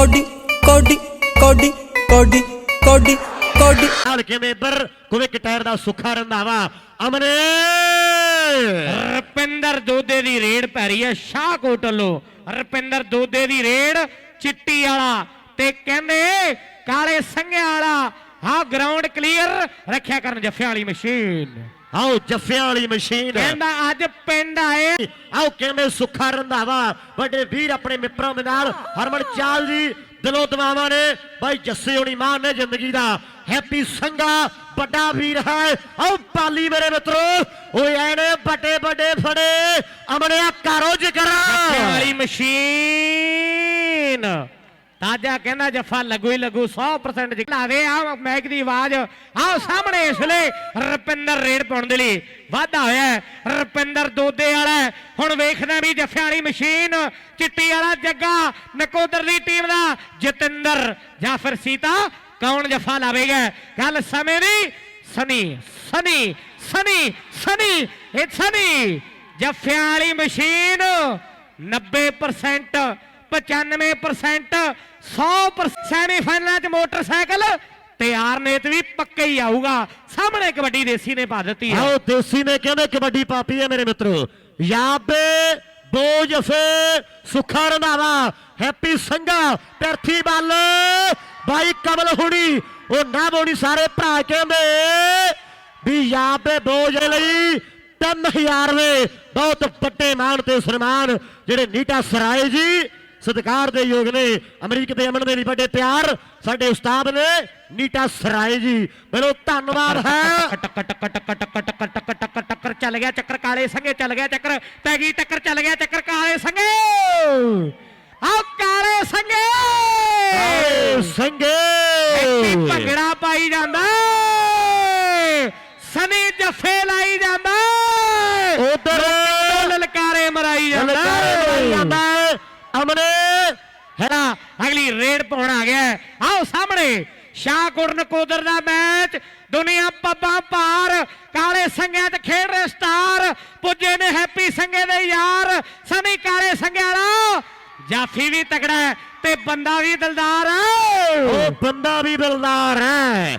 Cody ਕੋਡੀ ਕੋਡੀ ਕੋਡੀ ਕੋਡੀ ਕੋਡੀ। ਨਾਲ ਕਿਵੇਂ ਬਰ ਕੁਵੇ ਟਾਇਰ ਦਾ ਸੁੱਖਾ ਰੰਧਾਵਾ। ਅਮਨੇ! ਰਪਿੰਦਰ ਦੋਦੇ ਦੀ ਰੇਡ ਪੈ ਰਹੀ ਹੈ ਸ਼ਾਹਕੋਟ ਵੱਲੋਂ। ਰਪਿੰਦਰ ਦੋਦੇ ਦੀ ਰੇਡ ਚਿੱਟੀ ਵਾਲਾ ਤੇ ਕਹਿੰਦੇ ਕਾਲੇ ਸੰਘਿਆ ਵਾਲਾ। ਹਾਂ ਗਰਾਊਂਡ ਕਲੀਅਰ ਰੱਖਿਆ ਕਰਨ ਜੱਫਿਆਂ ਵਾਲੀ ਮਸ਼ੀਨ। ਆਓ ਜੱਫਿਆਂ ਵਾਲੀ ਮਸ਼ੀਨ। ਕਹਿੰਦਾ ਅੱਜ ਪਿੰਡ ਆਏ। ਆਓ ਕਿਵੇਂ ਸੁੱਖਾ ਰੰਧਾਵਾ। ਵੱਡੇ ਵੀਰ ਆਪਣੇ ਮਿੱਤਰਾਂ ਦੇ ਨਾਲ ਹਰਮਨ ਚਾਲ ਜੀ ਦਿਲੋਂ ਦਵਾਵਾਂ ਨੇ। ਬਾਈ ਜੱਸੇ ਹੋਣੀ ਮਾਂ ਨੇ ਜ਼ਿੰਦਗੀ ਦਾ ਹੈਪੀ ਸੰਗਾ ਵੱਡਾ ਵੀਰ ਹੈ। ਆਓ ਪਾਲੀ ਮੇਰੇ ਮਿੱਤਰੋ। ਓਏ ਐਨੇ ਵੱਡੇ ਵੱਡੇ ਫੜੇ। ਅਮਨਿਆ ਕਰੋ ਜੱਫਿਆਂ ਜਿਕਰ ਵਾਲੀ ਮਸ਼ੀਨ। ਤਾਜਾ ਕਹਿੰਦਾ ਜੱਫਾ ਲੱਗੂ ਹੀ ਲੱਗੂ 100% ਜਿਕਲਾਵੇ ਆ ਮੈਕ ਦੀ ਆਵਾਜ਼ ਆਓ ਸਾਹਮਣੇ ਇਸ ਵੇਲੇ ਰਪਿੰਦਰ ਰੇਡ ਪਾਉਣ ਦੇ ਲਈ ਵਾਧਾ ਹੋਇਆ ਰਪਿੰਦਰ ਦੋਦੇ ਵਾਲਾ ਹੁਣ ਵੇਖਦਾ ਵੀ ਜੱਫਿਆਂ ਵਾਲੀ ਮਸ਼ੀਨ, ਚਿੱਟੀ ਵਾਲਾ ਜੱਗਾ, ਨਕੋਦਰ ਦੀ ਟੀਮ ਦਾ ਜਤਿੰਦਰ ਜਾਂ ਫਿਰ ਸੀਤਾ, ਕੌਣ ਜੱਫਾ ਲਾਵੇਗਾ ਗੱਲ ਸਮੇਂ ਦੀ ਸਨੀ ਸਨੀ ਸਨੀ ਸਨੀ, ਇਹ ਸਨੀ ਜੱਫਿਆਂ ਵਾਲੀ ਮਸ਼ੀਨ 90% 95% 100% ਸੈਮੀਫਾਈਨਲਾਂ 'ਚ ਮੋਟਰਸਾਈਕਲ। ਤਿਆਰ ਨੇ ਵੀ ਪੱਕਾ ਹੀ ਆਊਗਾ। ਸਾਹਮਣੇ ਕਬੱਡੀ ਦੇਸੀ ਨੇ ਪਾ ਦਿੱਤੀ ਹੈ। ਆਓ, ਦੇਸੀ ਨੇ ਕਹਿੰਦੇ ਕਬੱਡੀ ਪਾਪੀ ਹੈ ਮੇਰੇ ਮਿੱਤਰੋ। ਯਾਬੇ ਬੋ ਜਫੇ ਰੰਧਾਵਾ, ਹੈਪੀ ਸੰਗਾ ਪੈਰਥੀ ਬੱਲ ਬਾਈ ਕਮਲ ਹੁਣੀ, ਉਹ ਨਾ ਬੋਣੀ ਸਾਰੇ ਭਰਾ ਕਹਿੰਦੇ ਵੀ ਯਾਬੇ ਬੋਜ ਲਈ 3000 ਵੇ ਬਹੁਤ ਵੱਡੇ ਮਾਣ ਤੇ ਸਨਮਾਨ, ਜਿਹੜੇ ਨੀਟਾ ਸਰਾਏ ਜੀ ਸਤਿਕਾਰ ਦੇ ਯੋਗ ਨੇ ਅਮਰੀਕ ਤੇ ਅਮਨ ਦੇ ਵੀ ਵੱਡੇ ਪਿਆਰ ਸਾਡੇ ਉਸਤਾਦ ਨੇ ਨੀਟਾ ਸਰਾਏ ਜੀ ਮੈਨੂੰ ਧੰਨਵਾਦ ਹੈ ਟੱਕ ਟੱਕ ਟੱਕ ਟੱਕ ਟੱਕ ਟੱਕ ਟੱਕ ਟੱਕ ਟੱਕਰ ਚੱਲ ਗਿਆ ਚੱਕਰ ਕਾਲੇ ਸੰਗੇ ਚੱਲ ਗਿਆ ਚੱਕਰ ਪੈ ਗਈ ਟੱਕਰ ਚੱਲ ਗਿਆ ਚੱਕਰ ਕਾਲੇ ਸੰਗੇ ਆਓ ਕਾਲੇ ਸੰਗੇ ਏ ਸੰਗੇ ਇੱਥੇ ਭੰਗੜਾ ਪਾਈ ਜਾਂਦਾ ਏ। ਸਨੀ ਜੱਫੇ ਲਾਈ ਜਾਂਦਾ ਏ। ਉਧਰ ਲਲਕਾਰੇ ਮਰਾਈ ਜਾਂਦਾ ਅਮਨੇ ਹੈਨਾ ਅਗਲੀ ਰੇਡ ਪਾਉਣ ਆ ਗਿਆ। ਆਓ ਸਾਹਮਣੇ ਸ਼ਾਹਕੋਟ ਨਕੋਦਰ ਦਾ ਮੈਚ। ਦੁਨੀਆ ਪੱਬਾਂ ਪਾਰ ਕਾਲੇ ਸੰਗਿਆਂ 'ਚ ਖੇਡ ਰਹੇ ਸਟਾਰ। ਪੁੱਜੇ ਨੇ ਹੈਪੀ ਸੰਗੇ ਦੇ ਯਾਰ ਸਨੀ ਕਾਲੇ ਸੰਗੇ ਵਾਲਾ ਜਾਫੀ ਵੀ ਤਕੜਾ ਤੇ ਬੰਦਾ ਵੀ ਦਿਲਦਾਰ ਹੈ। ਉਹ ਬੰਦਾ ਵੀ ਬਲਦਾਰ ਹੈ।